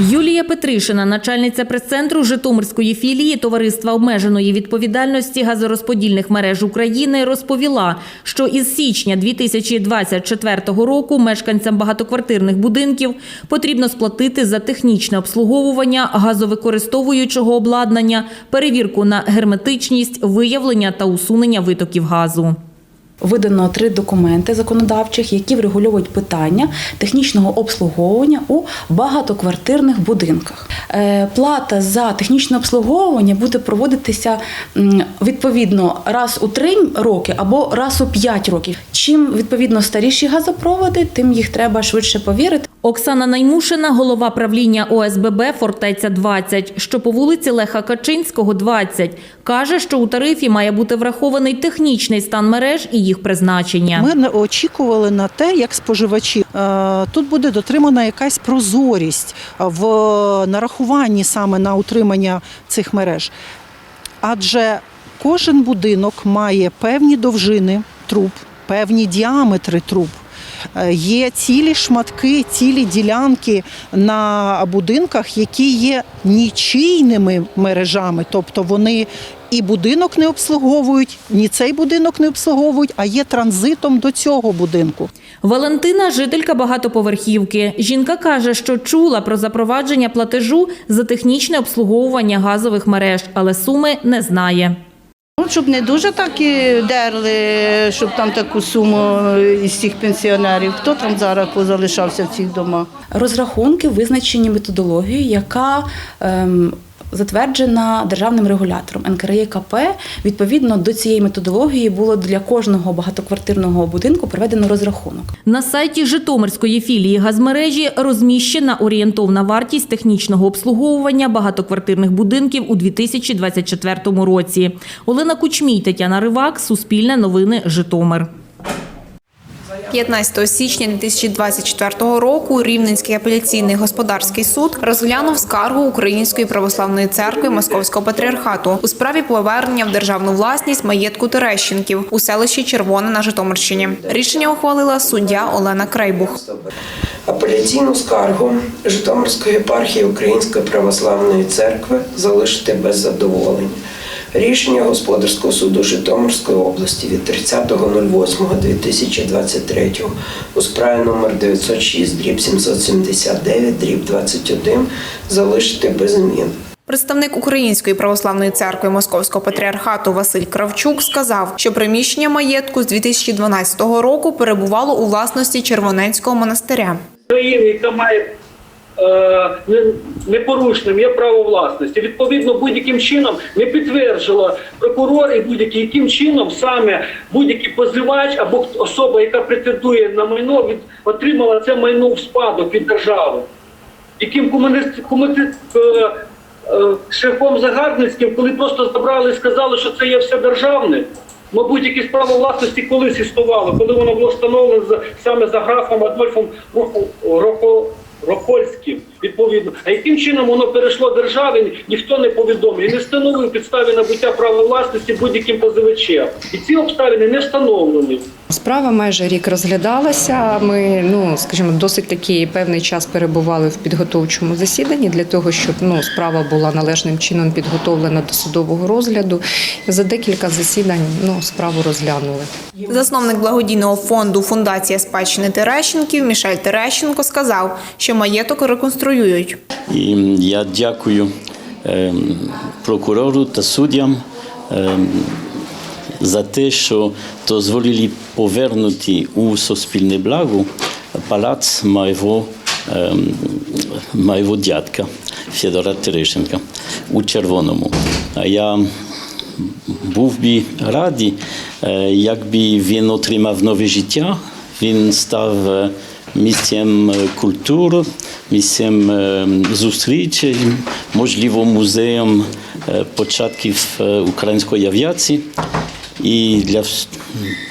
Юлія Петришина, начальниця прес-центру Житомирської філії Товариства обмеженої відповідальності газорозподільних мереж України, розповіла, що із січня 2024 року мешканцям багатоквартирних будинків потрібно сплатити за технічне обслуговування газовикористовуючого обладнання, перевірку на герметичність, виявлення та усунення витоків газу. Видано три документи законодавчих, які врегульовують питання технічного обслуговування у багатоквартирних будинках. Е, Плата за технічне обслуговування буде проводитися відповідно раз у три роки або раз у п'ять років. Чим відповідно старіші газопроводи, тим їх треба швидше повірити. Оксана Наймушина, голова правління ОСББ Фортеця 20, що по вулиці Леха Качинського 20, каже, що у тарифі має бути врахований технічний стан мереж і їх призначення. Ми не очікували на те, як споживачі Е, тут буде дотримана якась прозорість в нарахуванні саме на утримання цих мереж. Адже кожен будинок має певні довжини труб, певні діаметри труб. Е, Є цілі шматки, цілі ділянки на будинках, які є нічийними мережами, тобто вони і будинок не обслуговують, ні цей будинок не обслуговують, а є транзитом до цього будинку. Валентина – жителька багатоповерхівки. Жінка каже, що чула про запровадження платежу за технічне обслуговування газових мереж, але суми не знає. Ну, щоб не дуже так і дерли, щоб там таку суму із цих пенсіонерів. Хто там зараз позалишався в цих домах? Розрахунки визначені методологією, яка ем, затверджена державним регулятором НКРЄКП. Відповідно до цієї методології було для кожного багатоквартирного будинку проведено розрахунок. На сайті Житомирської філії газмережі розміщена орієнтовна вартість технічного обслуговування багатоквартирних будинків у 2024 році. Олена Кучмій, Тетяна Ривак, Суспільне новини, Житомир. 15 січня 2024 року Рівненський апеляційний господарський суд розглянув скаргу Української православної церкви Московського патріархату у справі повернення в державну власність маєтку Терещенків у селищі Червоне на Житомирщині. Рішення ухвалила суддя Олена Крейбух. Апеляційну скаргу Житомирської єпархії Української православної церкви залишити без задоволення. Рішення Господарського суду Житомирської області від 30.08.2023 у справі номер 906 дріб 779 дріб 21 залишити без змін. Представник Української православної церкви Московського патріархату Василь Кравчук сказав, що приміщення маєтку з 2012 року перебувало у власності Червоненського монастиря. країни, яка має непорушним є право власності. Відповідно, будь-яким чином не підтверджувала прокурор і будь-яким яким чином саме будь-який позивач або особа, яка претендує на майно, від отримала це майно в спадок від держави. Яким е, е, шляхом загарбницьким, коли просто забрали і сказали, що це є все державне. Мабуть, якесь право власності колись існувало, коли воно було встановлено саме за графом Адольфом Рохо- Рокольським, відповідно. А яким чином воно перейшло державі, ніхто не повідомив. І не встановив підстави набуття права власності будь-яким позивачем. І ці обставини не встановлені. Справа майже рік розглядалася. Ми, ну скажімо, досить такий певний час перебували в підготовчому засіданні для того, щоб ну справа була належним чином підготовлена до судового розгляду. За декілька засідань ну справу розглянули. Засновник благодійного фонду Фундація спадщини Терещенків Мішель Терещенко сказав, що маєток реконструюють. І я дякую ем, прокурору та суддям ем, за те, що дозволили повернути у суспільне благо палац моєго, ем, моєго дядка Федора Терещенка у Червоному. А я був би радий, е, якби він отримав нове життя. Він став е, місцем культури, місцем зустрічі, можливо, музеєм е, початків е, української авіації. І для,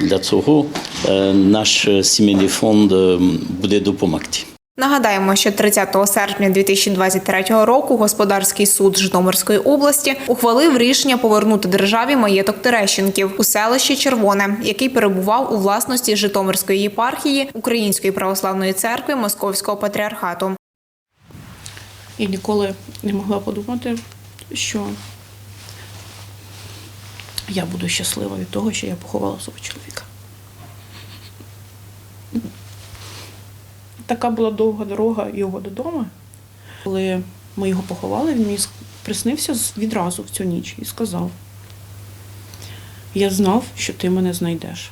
для цього е, наш сімейний фонд буде допомогти. Нагадаємо, що 30 серпня 2023 року господарський суд Житомирської області ухвалив рішення повернути державі маєток Терещенків у селищі Червоне, який перебував у власності Житомирської єпархії Української православної церкви Московського патріархату. Я ніколи не могла подумати, що я буду щаслива від того, що я поховала свого чоловіка. Така була довга дорога його додому. Коли ми його поховали, він мені приснився відразу в цю ніч і сказав: Я знав, що ти мене знайдеш.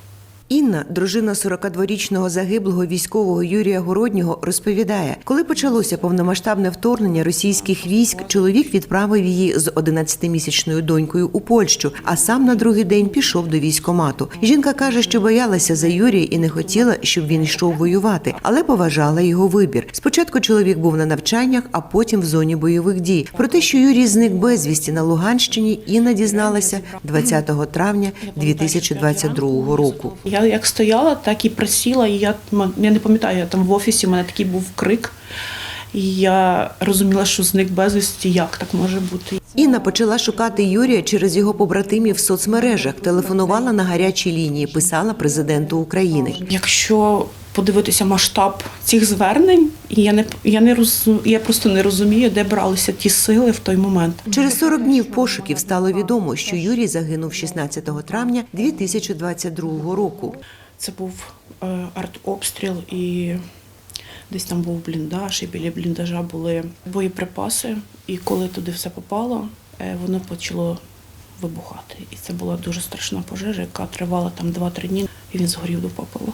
Інна, дружина 42-річного загиблого військового Юрія Городнього, розповідає, коли почалося повномасштабне вторгнення російських військ, чоловік відправив її з 11-місячною донькою у Польщу, а сам на другий день пішов до військомату. Жінка каже, що боялася за Юрія і не хотіла, щоб він йшов воювати, але поважала його вибір. Спочатку чоловік був на навчаннях, а потім в зоні бойових дій. Про те, що Юрій зник безвісті на Луганщині, Інна дізналася 20 травня 2022 року. Я як стояла, так і присіла, і я, я не пам'ятаю, я там в офісі у мене такий був крик. І я розуміла, що зник безвісті, як так може бути. Інна почала шукати Юрія через його побратимів в соцмережах, телефонувала на гарячій лінії, писала президенту України. Якщо подивитися масштаб цих звернень, і я не я не роз, я просто не розумію, де бралися ті сили в той момент. Через 40 днів пошуків стало відомо, що Юрій загинув 16 травня 2022 року. Це був е, артобстріл, і десь там був бліндаж, і біля бліндажа були боєприпаси. І коли туди все попало, е, воно почало вибухати. І це була дуже страшна пожежа, яка тривала там 2-3 дні, і він згорів до попелу.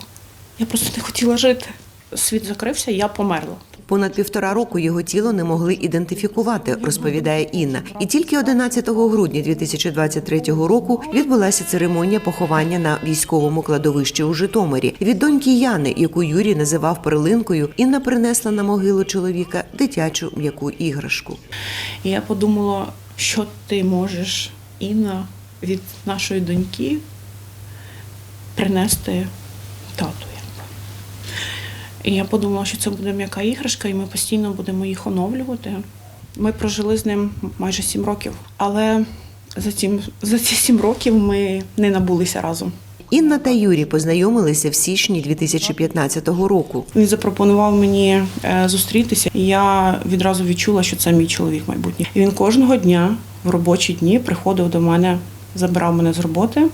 Я просто не хотіла жити. Світ закрився, я померла. Понад півтора року його тіло не могли ідентифікувати, розповідає Інна. І тільки 11 грудня 2023 року відбулася церемонія поховання на військовому кладовищі у Житомирі. Від доньки Яни, яку Юрій називав перлинкою, Інна принесла на могилу чоловіка дитячу м'яку іграшку. І я подумала, що ти можеш, Інна, від нашої доньки принести тату. І я подумала, що це буде м'яка іграшка, і ми постійно будемо їх оновлювати. Ми прожили з ним майже сім років, але за, цим, за ці сім років ми не набулися разом. Інна та Юрій познайомилися в січні 2015 року. Він запропонував мені е, зустрітися, і я відразу відчула, що це мій чоловік майбутній. І він кожного дня в робочі дні приходив до мене, забирав мене з роботи,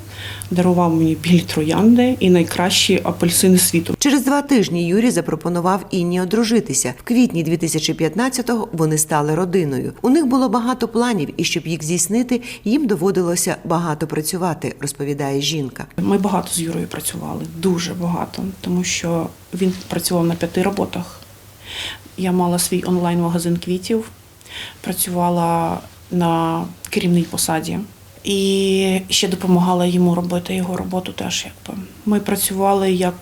дарував мені білі троянди і найкращі апельсини світу. Через два тижні Юрій запропонував Інні одружитися. В квітні 2015-го вони стали родиною. У них було багато планів, і щоб їх здійснити, їм доводилося багато працювати, розповідає жінка. Ми багато з Юрою працювали, дуже багато, тому що він працював на п'яти роботах. Я мала свій онлайн-магазин квітів, працювала на керівній посаді і ще допомагала йому робити його роботу теж. Якби. Ми працювали як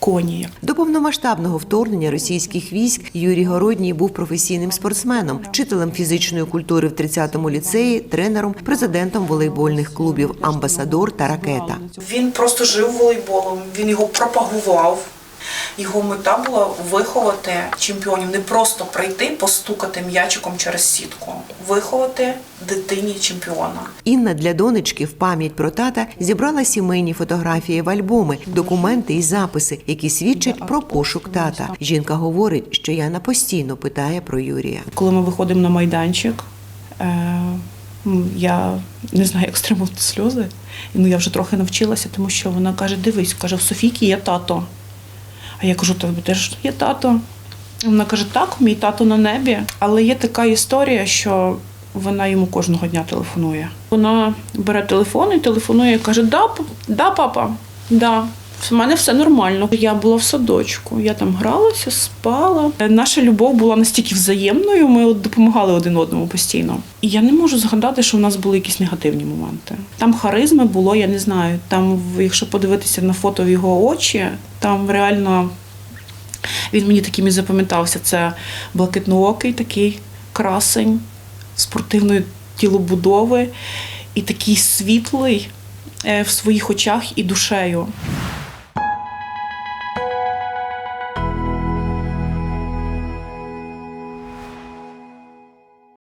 коні. До повномасштабного вторгнення російських військ Юрій Городній був професійним спортсменом, вчителем фізичної культури в 30-му ліцеї, тренером, президентом волейбольних клубів Амбасадор та Ракета. Він просто жив волейболом, він його пропагував. Його мета була виховати чемпіонів, не просто прийти, постукати м'ячиком через сітку, виховати дитині чемпіона. Інна для донечки в пам'ять про тата зібрала сімейні фотографії в альбоми, документи і записи, які свідчать про пошук тата. Жінка говорить, що Яна постійно питає про Юрія. Коли ми виходимо на майданчик, е, я не знаю, як стримувати сльози. Ну я вже трохи навчилася, тому що вона каже: дивись, каже, в Софійки є тато. А я кажу, ти теж є тато. Вона каже, так, мій тато на небі. Але є така історія, що вона йому кожного дня телефонує. Вона бере телефон і телефонує і каже: Да, да, папа, да. В мене все нормально. Я була в садочку, я там гралася, спала. Е, Наша любов була настільки взаємною, ми допомагали один одному постійно. І я не можу згадати, що в нас були якісь негативні моменти. Там харизми було, я не знаю. Там, якщо подивитися на фото в його очі, там реально він мені таким і запам'ятався. Це блакитноокий такий красень, спортивної тілобудови і такий світлий е, в своїх очах і душею.